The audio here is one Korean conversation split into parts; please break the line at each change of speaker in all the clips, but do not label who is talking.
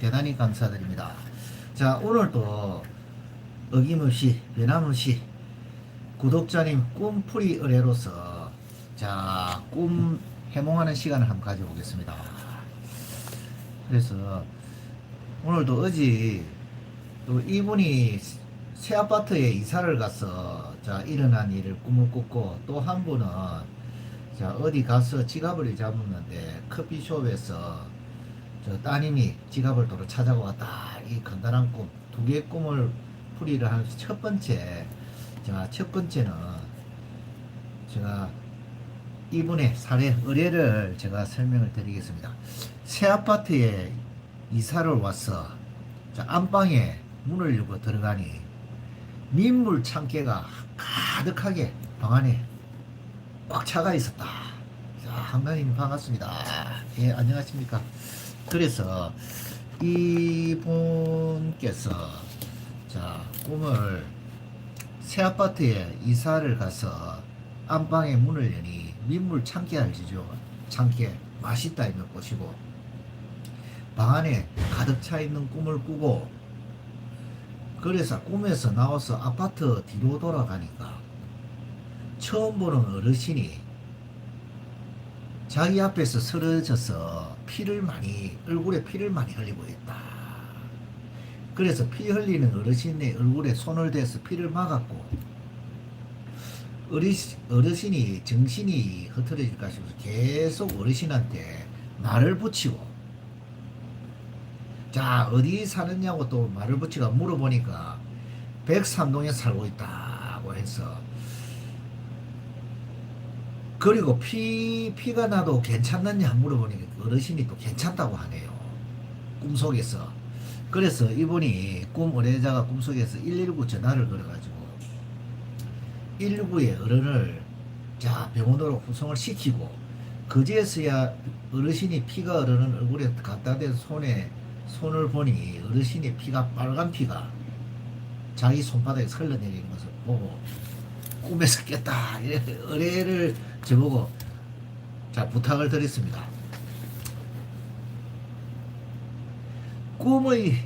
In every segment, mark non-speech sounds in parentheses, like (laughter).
대단히 감사드립니다. 자, 오늘도 어김없이 변함없이 구독자님 꿈풀이 의뢰로서 자, 꿈 해몽하는 시간을 한번 가져보겠습니다. 그래서 오늘도 어제 또 이분이 새 아파트에 이사를 가서 자 일어난 일을 꿈을 꿨고 또 한 분은 자 어디 가서 지갑을 잡았는데 커피숍에서 저 따님이 지갑을 도로 찾아고 왔다 이 간단한 꿈 두 개의 꿈을 풀이를 하는 첫 번째 자첫 번째는 제가 이분의 사례 의뢰를 제가 설명을 드리겠습니다. 새 아파트에 이사를 자, 안방에 문을 열고 들어가니 민물 참깨가 가득하게 방 안에 꽉 차가 있었다. 자, 한가님 반갑습니다. 예, 안녕하십니까. 그래서 이분께서 자, 꿈을 새 아파트에 이사를 가서 안방에 문을 여니 민물 참깨 알지죠? 참깨 맛있다 이런 것이고 방 안에 가득 차 있는 꿈을 꾸고 그래서 꿈에서 나와서 아파트 뒤로 돌아가니까 처음 보는 어르신이 자기 앞에서 쓰러져서 피를 많이 얼굴에 피를 많이 흘리고 있다. 그래서 피 흘리는 어르신의 얼굴에 손을 대서 피를 막았고 어르신, 어르신이 정신이 흐트러질까 싶어서 계속 어르신한테 말을 붙이고 자 어디 사느냐고 또 말을 붙이가 물어보니까 백삼동에 살고 있다고 해서 그리고 피 피가 나도 괜찮느냐 물어보니까 어르신이 또 괜찮다고 하네요. 꿈속에서. 그래서 이분이 꿈 의뢰자가 꿈속에서 119 전화를 걸어가지고 119의 어른을 자 병원으로 후송을 시키고 그제서야 어르신이 피가 흐르는 얼굴에 갖다 댄 손에 손을 보니 어르신의 피가 빨간 피가 자기 손바닥에 흘러내리는 것을 보고 꿈에서 깼다. 의뢰를 저보고 자 부탁을 드렸습니다. 꿈의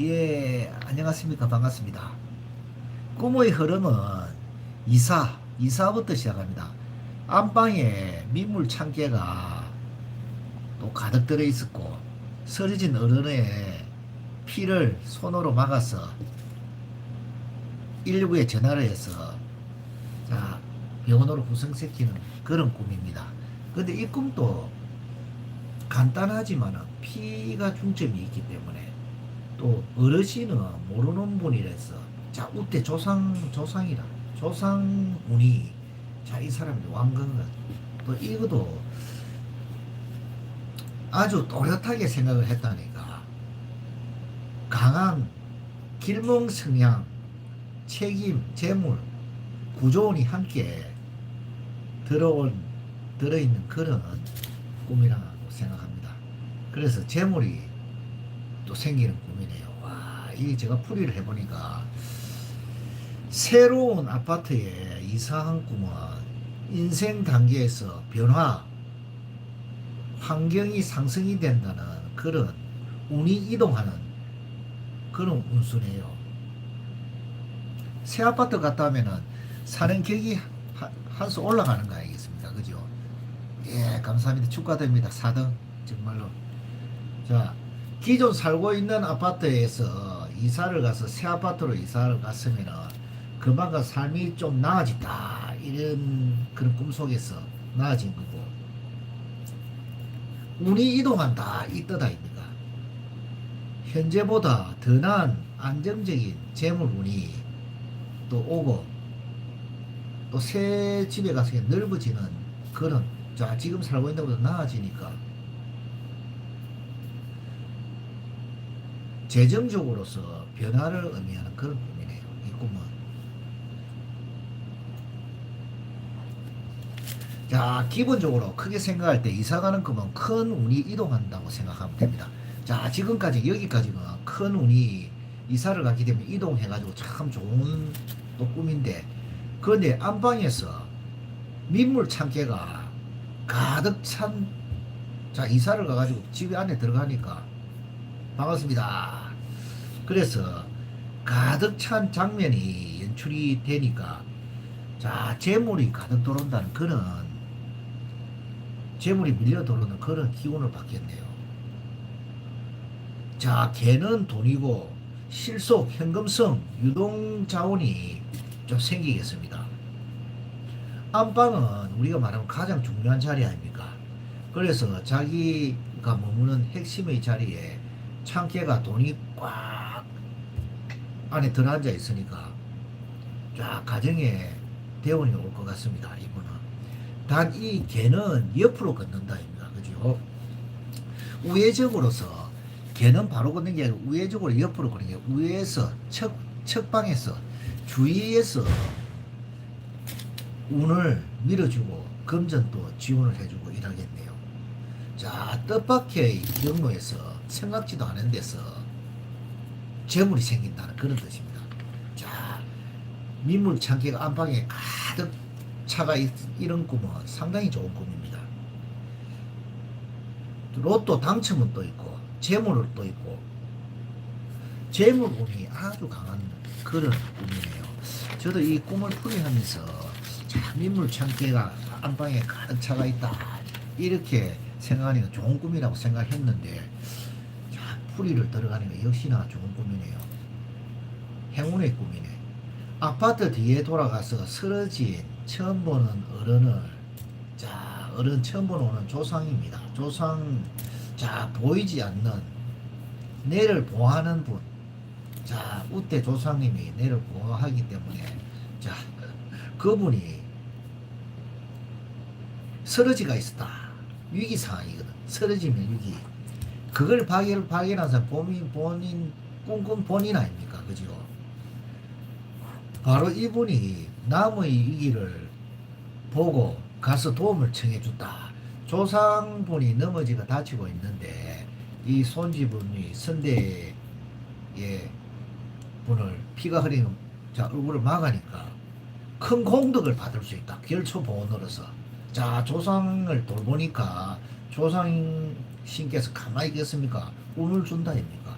예 안녕하십니까 반갑습니다. 꿈의 흐름은 이사 이사부터 시작합니다. 안방에 민물 참깨가 또 가득 들어 있었고 쓰러진 어른의 피를 손으로 막아서 119에 전화를 해서 자 병원으로 구성시키는 그런 꿈입니다. 근데 이 꿈도 간단하지만 피가 중점이 있기 때문에 또 어르신은 모르는 분이라서 자 우대 조상 조상이라 조상 운이 자 이 사람이 왕건가 또 이것도 아주 또렷하게 생각을 했다니까 강한 길몽 성향 책임 재물 구조운이 함께 들어온 들어있는 그런 꿈이라고 생각합니다. 그래서 재물이 또 생기는 꿈이네요. 와, 이 제가 풀이를 해보니까 새로운 아파트에 이사한 꿈은 인생 단계에서 변화, 환경이 상승이 된다는 그런 운이 이동하는 그런 운수네요. 새 아파트 갔다 하면은 사는 격이 한 수 올라가는 거 아니겠습니까? 그죠? 예, 감사합니다. 축하드립니다. 4등. 정말로. 자, 기존 살고 있는 아파트에서 이사를 가서 새 아파트로 이사를 갔으면은 그만큼 삶이 좀 나아졌다. 이런 그런 꿈속에서 나아진 거고. 운이 이동한다. 이 뜻 아닙니까? 현재보다 더 나은 안정적인 재물 운이 또 오고 또 새 집에 가서 넓어지는 그런 자 지금 살고 있는 것보다 나아지니까 재정적으로서 변화를 의미하는 그런 꿈이네요. 이 꿈은 자 기본적으로 크게 생각할 때 이사가는 꿈은 큰 운이 이동한다고 생각하면 됩니다. 자 지금까지 여기까지는 큰 운이 이사를 가게 되면 이동해가지고 참 좋은 또 꿈인데 그런데 안방에서 민물 참깨가 가득 찬, 자, 이사를 가가지고 집 안에 들어가니까 반갑습니다. 그래서 가득 찬 장면이 연출이 되니까 자 재물이 가득 들어온다는 그런 재물이 밀려 들어오는 그런 기운을 받겠네요. 자 개는 돈이고 실속, 현금성, 유동 자원이 좀 생기겠습니다. 안방은 우리가 말하면 가장 중요한 자리 아닙니까? 그래서 자기가 머무는 핵심의 자리에 창개가 돈이 꽉 안에 들어앉아 있으니까 쫙 가정에 대원이 올 것 같습니다. 이분은 단 이 개는 옆으로 걷는다입니다. 그죠? 우회적으로서 개는 바로 걷는 게 아니고 우회적으로 옆으로 걷는 게 우회에서 척 측방에서 주위에서 운을 밀어주고 금전도 지원을 해주고 이러겠네요. 자, 뜻밖의 경로에서 생각지도 않은 데서 재물이 생긴다는 그런 뜻입니다. 자, 민물 창기가 안방에 가득 차가 있, 이런 꿈은 상당히 좋은 꿈입니다. 로또 당첨은 또 있고 재물은 또 있고 재물 운이 아주 강한 그런 꿈이네요. 저도 이 꿈을 풀이하면서 자, 민물 창기가 안방에 가득 차가 있다 이렇게 생각하니까 좋은 꿈이라고 생각했는데 자, 풀이를 들어가니까 역시나 좋은 꿈이네요. 행운의 꿈이네. 아파트 뒤에 돌아가서 쓰러진 처음 보는 어른을 자 어른 처음 보는 조상입니다. 조상 자 보이지 않는 내를 보호하는 분. 자 우대 조상님이 내를 보호하기 때문에 자 그분이 쓰러지가 있었다. 위기 상황이거든. 쓰러지면 위기. 그걸 발견 발견한 사람 본인 본인 꿈꾼 본인 아닙니까, 그죠? 바로 이분이 남의 위기를 보고 가서 도움을 청해준다. 조상분이 넘어지가 다치고 있는데 이 손지분이 선대의 분을 피가 흐리는 자 얼굴을 막으니까 큰 공덕을 받을 수 있다. 결초 보호로서 자 조상을 돌보니까 조상 신께서 가만히 있겠습니까? 운을 준다입니까?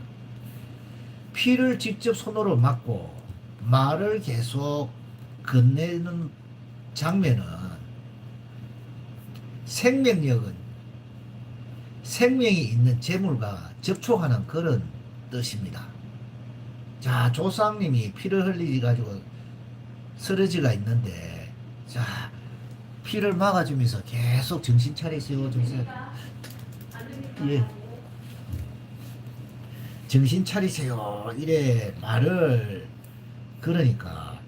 피를 직접 손으로 맞고 말을 계속 건네는 장면은 생명력은 생명이 있는 재물과 접촉하는 그런 뜻입니다. 자, 조상님이 피를 흘리지 가지고 쓰러지가 있는데, 자, 피를 막아주면서 계속 정신 차리세요, 정신, 예. 정신 차리세요. 이래 말을 그러니까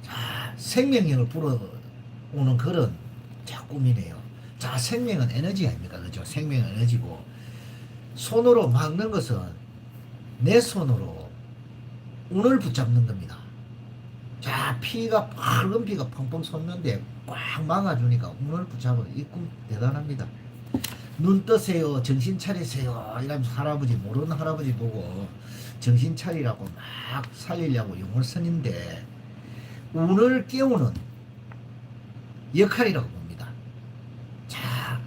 자 생명력을 불어오는 그런 자 꿈이네요. 자 생명은 에너지 아닙니까, 그죠? 생명은 에너지고 손으로 막는 것은 내 손으로 운을 붙잡는 겁니다. 자 피가 밝은 피가 펑펑 솟는데 꽉 막아주니까 운을 붙잡아 이꿈 대단합니다. 눈 뜨세요, 정신 차리세요. 이러면서 할아버지, 모르는 할아버지 보고 정신 차리라고 막 살리려고 용을 쓰는데, 운을 깨우는 역할이라고 봅니다. 자,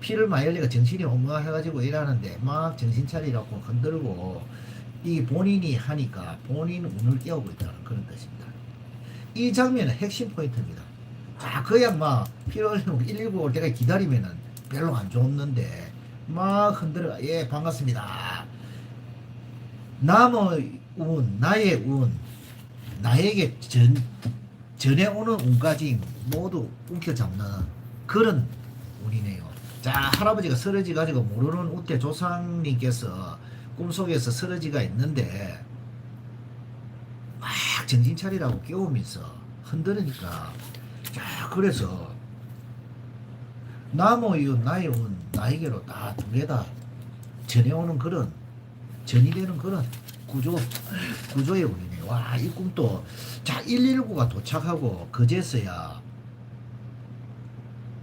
피를 흘리가 정신이 엉망해가지고 일하는데, 막 정신 차리라고 흔들고, 이 본인이 하니까 본인 운을 깨우고 있다는 그런 뜻입니다. 이 장면은 핵심 포인트입니다. 자, 그냥 막 피를 흘리고 119 올 때까지 기다리면은 별로 안 좋았는데 막 흔들어 예 반갑습니다 남의 운 나의 운 나에게 전 전에 오는 운까지 모두 움켜잡는 그런 운이네요 자 할아버지가 쓰러지 가지고 모르는 우태 조상님께서 꿈속에서 쓰러지가 있는데 막 정신 차리라고 깨우면서 흔들으니까 자 그래서 이웃 나의 운 나에게로 다 두 개 다 전해오는 그런 전이 되는 그런 구조 구조의 운이네. 와이 꿈도 자 119가 도착하고 그제서야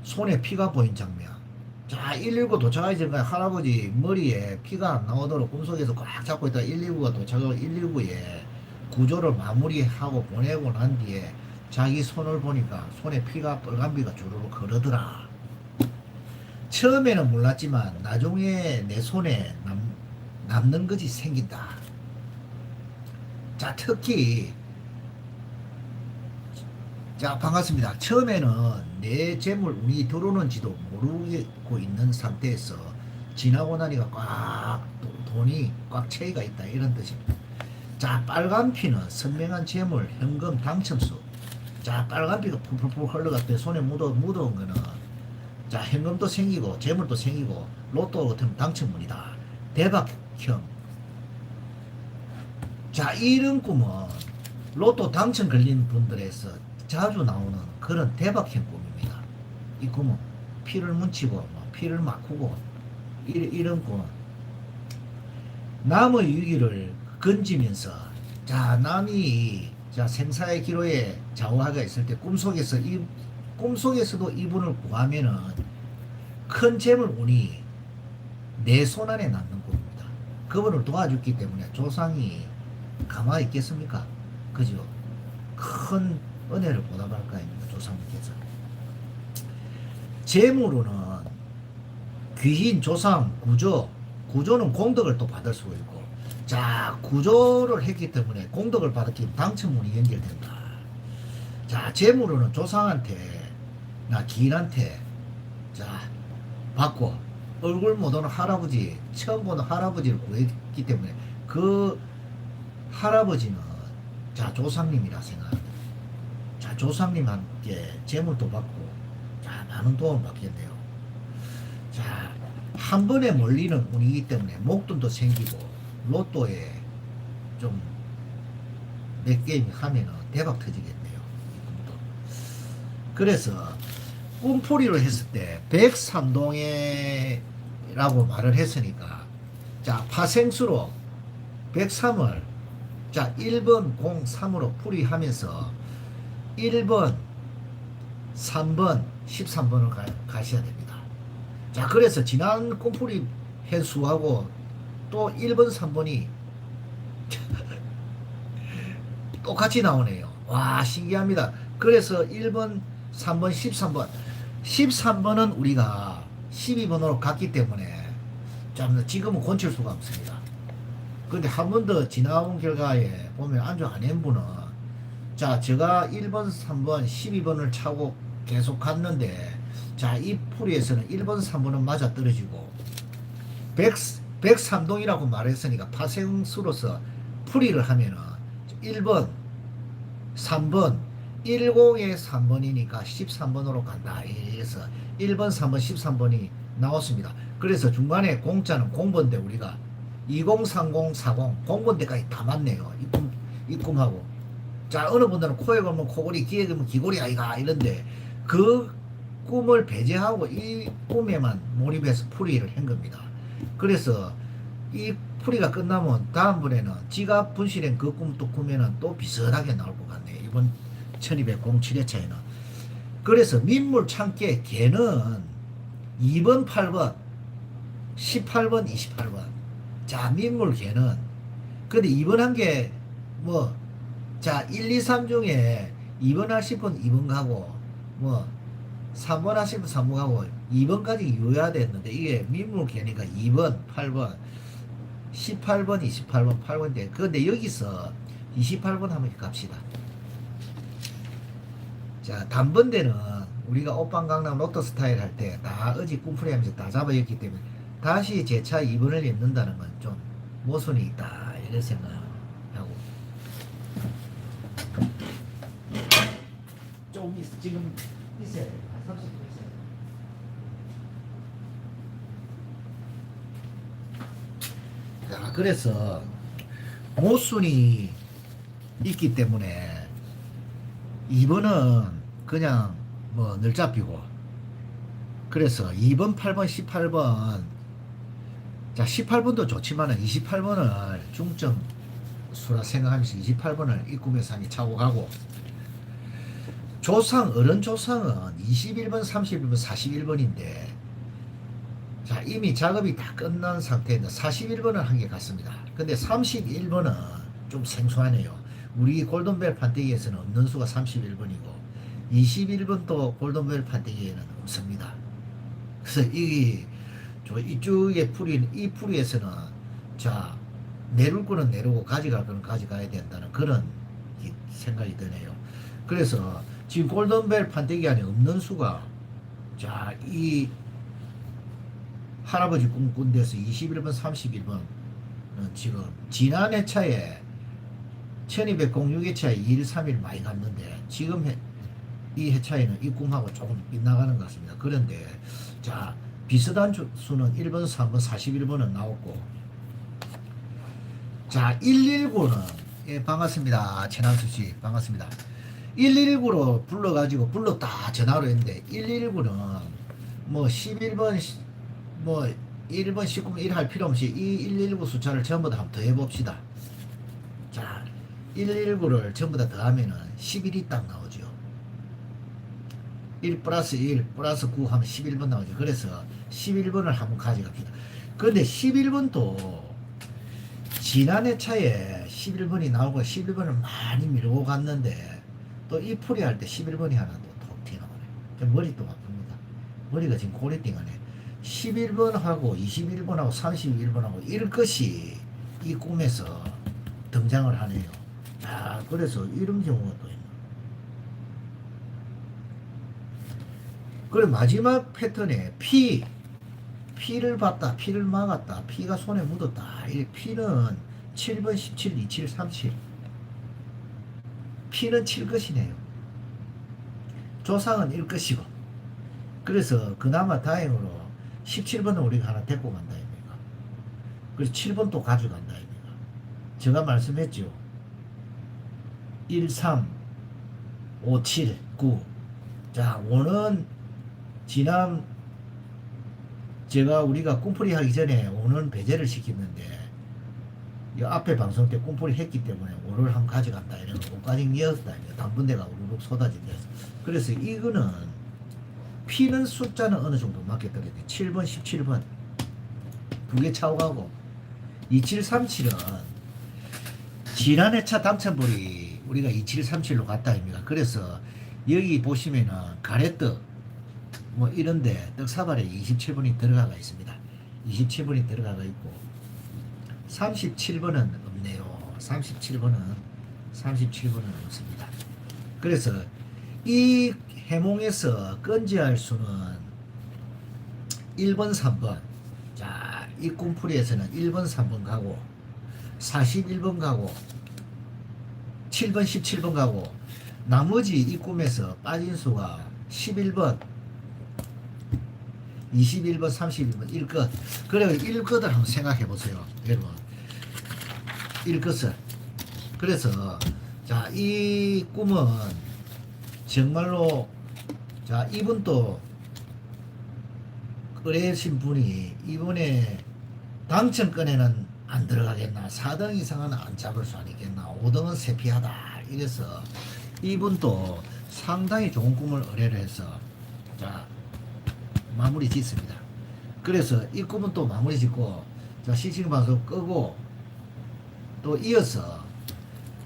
손에 피가 보인 장면. 자 119 도착하기 전에 할아버지 머리에 피가 안 나오도록 꿈속에서 꽉 잡고 있다 119가 도착하고 119에 구조를 마무리하고 보내고 난 뒤에 자기 손을 보니까 손에 피가 빨간 피가 주르륵 흐르더라. 처음에는 몰랐지만 나중에 내 손에 남, 남는 것이 생긴다. 자, 특히 자, 반갑습니다. 처음에는 내 재물 운이 들어오는지도 모르고 있는 상태에서 지나고 나니까 꽉 도- 돈이 꽉 채이가 있다 이런 뜻입니다. 자, 빨간 피는 선명한 재물, 현금 당첨수. 자, 빨간 피가 풀풀풀 흘러갔대 손에 묻어 묻어온 거는 자, 현금도 생기고 재물도 생기고 로또 같은 당첨문이다. 대박형. 자, 이런 꿈은 로또 당첨 걸린 분들에서 자주 나오는 그런 대박형 꿈입니다. 이 꿈은 피를 뭉치고 뭐 피를 막고 이런, 꿈은 남의 위기를 건지면서 자 남이 자 생사의 기로에 좌우하가 있을 때 꿈속에서 이 꿈속에서도 이분을 구하면은 큰 재물 운이 내 손 안에 남는 꿈입니다. 그분을 도와줬기 때문에 조상이 가만히 있겠습니까? 그죠? 큰 은혜를 보답할 거 아닙니까? 조상님께서. 재물로는 귀신, 조상, 구조, 구조는 공덕을 또 받을 수가 있고, 자, 구조를 했기 때문에 공덕을 받았기 때문에 당첨문이 연결된다. 자, 재물로는 조상한테, 나 기인한테, 자, 받고, 얼굴 못 오는 할아버지, 처음 보는 할아버지를 구했기 때문에 그 할아버지는 자, 조상님이라 생각합니다. 자, 조상님한테 재물도 받고, 자, 많은 도움을 받겠네요. 자, 한 번에 몰리는 운이기 때문에 목돈도 생기고, 로또에 좀 몇 게임 하면은 대박 터지겠네요. 그래서 꿈풀이로 했을 때 백삼동에라고 말을 했으니까 자 파생수로 103을 자 1번 03으로 풀이하면서 1번 3번 13번을 가, 가셔야 됩니다. 자 그래서 지난 꿈풀이 횟수하고 또 1번 3번이 (laughs) 똑같이 나오네요. 와 신기합니다. 그래서 1번 3번 13번 13번은 우리가 12번으로 갔기 때문에 좀 지금은 고칠 수가 없습니다. 근데 한 번 더 지나온 결과에 보면 안주 안 한 분은 자 제가 1번 3번 12번을 차고 계속 갔는데 자 이 풀이에서는 1번 3번은 맞아 떨어지고 100, 103동이라고 말했으니까 파생수로서 풀이를 하면은 1번 3번 10의 3번이니까 13번으로 간다. 이래서 1번, 3번, 13번이 나왔습니다. 그래서 중간에 공짜는 공번대 우리가 20, 30, 40 공번대까지 다 맞네요. 이 꿈하고. 자, 어느 분들은 코에 걸면 코골이, 귀에 걸면 귀골이 아이가 이런데 그 꿈을 배제하고 이 꿈에만 몰입해서 풀이를 한 겁니다. 그래서 이 풀이가 끝나면 다음번에는 지가 분실한 그 꿈 또 꾸면은 또 비슷하게 나올 것 같네요. 이번 1207회차에는. 그래서 민물 참깨 개는 2번, 8번, 18번, 28번. 자, 민물 개는. 근데 2번 한 게, 뭐, 자, 1, 2, 3 중에 2번 하실 분 2번 가고, 뭐, 3번 하실 분 3번 가고, 2번까지 유효해야 됐는데, 이게 민물 개니까 2번, 8번, 18번, 28번, 8번인데, 그런데 여기서 28번 한번 갑시다. 자, 단번대는 우리가 오빤 강남 로또 스타일 할 때 다 어지 하면서 다 잡아였기 때문에 다시 재차 2번을 입는다는 건 좀 모순이 있다. 이런 생각하고. 좀 있, 지금 있어야 돼. 한 30분 있어야 돼. 자, 그래서 모순이 있기 때문에 2번은 그냥 뭐 늘 잡히고 그래서 2번, 8번, 18번 자 18번도 좋지만 은 28번을 중점 수라 생각하면서 28번을 이 꿈에서 한이 차고 가고 조상 어른 조상은 21번, 31번, 41번인데 자 이미 작업이 다 끝난 상태인데 41번을 한게 같습니다. 근데 31번은 좀 생소하네요. 우리 골든벨 판때기에서는 없는 수가 31번이고 21번도 골든벨 판때기에는 없습니다. 그래서 이, 저 이쪽의 풀이, 이 풀이에서는 자 내릴 거는 내리고 가져갈 거는 가져가야 된다는 그런 이 생각이 드네요. 그래서 지금 골든벨 판때기 안에 없는 수가 자 이 할아버지 꿈꾼 데서 21번 31번은 지금 지난 회차에 1206 회차에 2일 3일 많이 갔는데 지금 해, 이 회차에는 이 꿈하고 조금 빗나가는 것 같습니다. 그런데 자 비슷한 주- 수는 1번, 3번, 41번은 나왔고 자 119는 예 반갑습니다. 최남수 씨 반갑습니다. 119로 불러가지고 불렀다 전화로 했는데 119는 뭐 11번 시- 뭐 1번 19번 1 할 필요 없이 이 119 숫자를 전부 다 한번 더 해봅시다. 자 119를 전부 다 더하면은 11이 딱 나오죠. 1 플러스 1 플러스 9 하면 11번 나오죠. 그래서 11번을 한번 가져갑시다. 그런데 11번도 지난해 차에 11번이 나오고 11번을 많이 밀고 갔는데 또 이 풀이 할 때 11번이 하나 또톡 튀어나오네. 머리 또 아픕니다. 머리가 지금 고래띵 하네. 11번하고 21번하고 31번하고 이것이 이 꿈에서 등장을 하네요. 아, 그래서 이런 경우가 또 있나. 그리고 마지막 패턴에 피, 피를 봤다, 피를 막았다, 피가 손에 묻었다. 이 피는 7번, 17, 27, 37. 피는 칠 것이네요. 조상은 일 것이고. 그래서 그나마 다행으로 17번은 우리가 하나 데리고 간다 입니까? 그래서 7번 또 가져간다 입니까? 제가 말씀했죠. 1, 3, 5, 7, 9. 자, 5는 지난 제가 우리가 꿈풀이 하기 전에 5는 배제를 시켰는데 이 앞에 방송 때 꿈풀이 했기 때문에 5를 한번 가져간다 이런 거 5까지 이었다. 단분대가 우르륵 쏟아진다 그래서 이거는 피는 숫자는 어느 정도 맞겠더라고요 7번 17번. 두 개 차고 가고. 2737은 지난해 차 당첨불이 우리가 2737로 갔다 아닙니까? 그래서 여기 보시면은 가래떡 뭐 이런데 떡사발에 27번이 들어가가 있습니다. 27번이 들어가가 있고 37번은 없네요. 37번은 37번은 없습니다. 그래서 이 해몽에서 건재할 수는 1번 3번. 자, 이 꿈풀이에서는 1번 3번 가고 41번 가고 7번 17번 가고 나머지 이 꿈에서 빠진 수가 11번 21번 31번 1것. 그래 1것을 한번 생각해 보세요 여러분. 1것을. 그래서 자 이 꿈은 정말로 자 이분도 의뢰신 분이 이번에 당첨권에는 안 들어가겠나 4등 이상은 안 잡을 수 아니겠나 5등은 세피하다 이래서 이분도 상당히 좋은 꿈을 의뢰를 해서 자 마무리 짓습니다. 그래서 이 꿈은 또 마무리 짓고 자 실시간 방송 끄고 또 이어서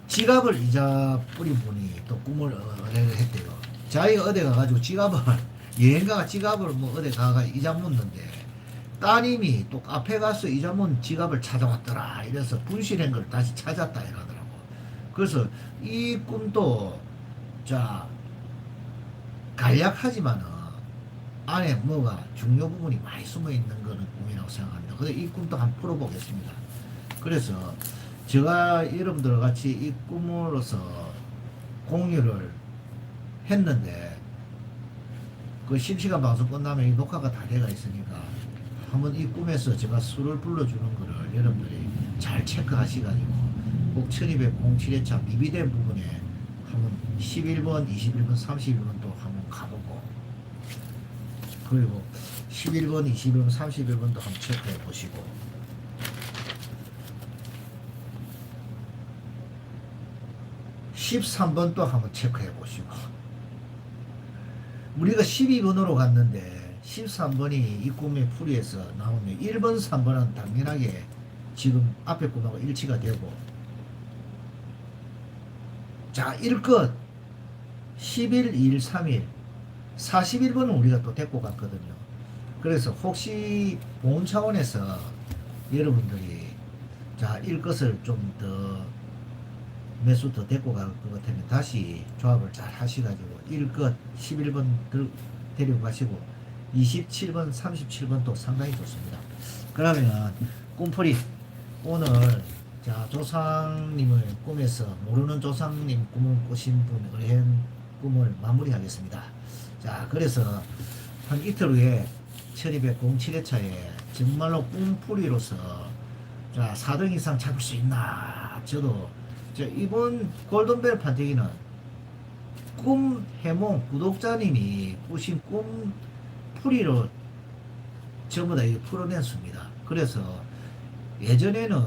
지갑을 이자 뿌린 분이 또 꿈을 의뢰를 했대요. 자기가 어디 가가지고 지갑을 (laughs) 여행가가 지갑을 뭐 어디 가가 이자 묻는데 따님이 또 카페 가서 이자 문 지갑을 찾아왔더라. 이래서 분실한 걸 다시 찾았다 이러더라고. 그래서 이 꿈도 자 간략하지만은 안에 뭐가 중요 부분이 많이 숨어 있는 거는 꿈이라고 생각합니다. 그래서 이 꿈도 한번 풀어보겠습니다. 그래서 제가 여러분들 같이 이 꿈으로서 공유를 했는데 그 실시간 방송 끝나면 이 녹화가 다 돼가 있으니까 한번 이 꿈에서 제가 수를 불러주는 거를 여러분들이 잘 체크하시가지고 꼭 1207회차 미비된 부분에 한번 11번, 21번, 31번 또 한번 가보고 그리고 11번, 21번, 31번도 한번 체크해 보시고. 십삼 번또 한번 체크해 보시고. 우리가 12번으로 갔는데 13번이 이 꿈의 풀이에서 나오면 1번, 3번은 당연하게 지금 앞에 꿈하고 일치가 되고. 자 1것 10일, 2일, 3일 41번은 우리가 또 데리고 갔거든요. 그래서 혹시 보험 차원에서 여러분들이 자, 일 것을 좀 더 매수 더 데리고 갈 것 같으면 다시 조합을 잘 하셔가지고 1것 11번 들, 데리고 가시고 27번, 37번도 상당히 좋습니다. 그러면 꿈풀이 오늘 자 조상님을 꿈에서 모르는 조상님 꿈을 꾸신 분 의행 꿈을 마무리하겠습니다. 자 그래서 한 이틀 후에 1207회차에 정말로 꿈풀이로서 자 4등 이상 잡을 수 있나 저도 저 이번 골든벨 판때기는 꿈 해몽 구독자님이 꾸신 꿈 풀이로 전부 다 풀어냈습니다. 그래서 예전에는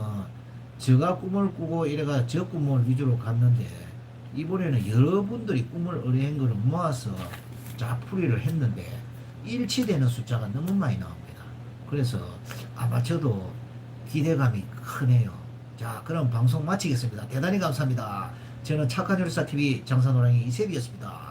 제가 꿈을 꾸고 이래가 저 꿈을 위주로 갔는데 이번에는 여러분들이 꿈을 의뢰한 거를 모아서 자 풀이를 했는데 일치되는 숫자가 너무 많이 나옵니다. 그래서 아마 저도 기대감이 크네요. 자 그럼 방송 마치겠습니다. 대단히 감사합니다. 저는 착한 요리사 TV 장사노랑이 이세비였습니다.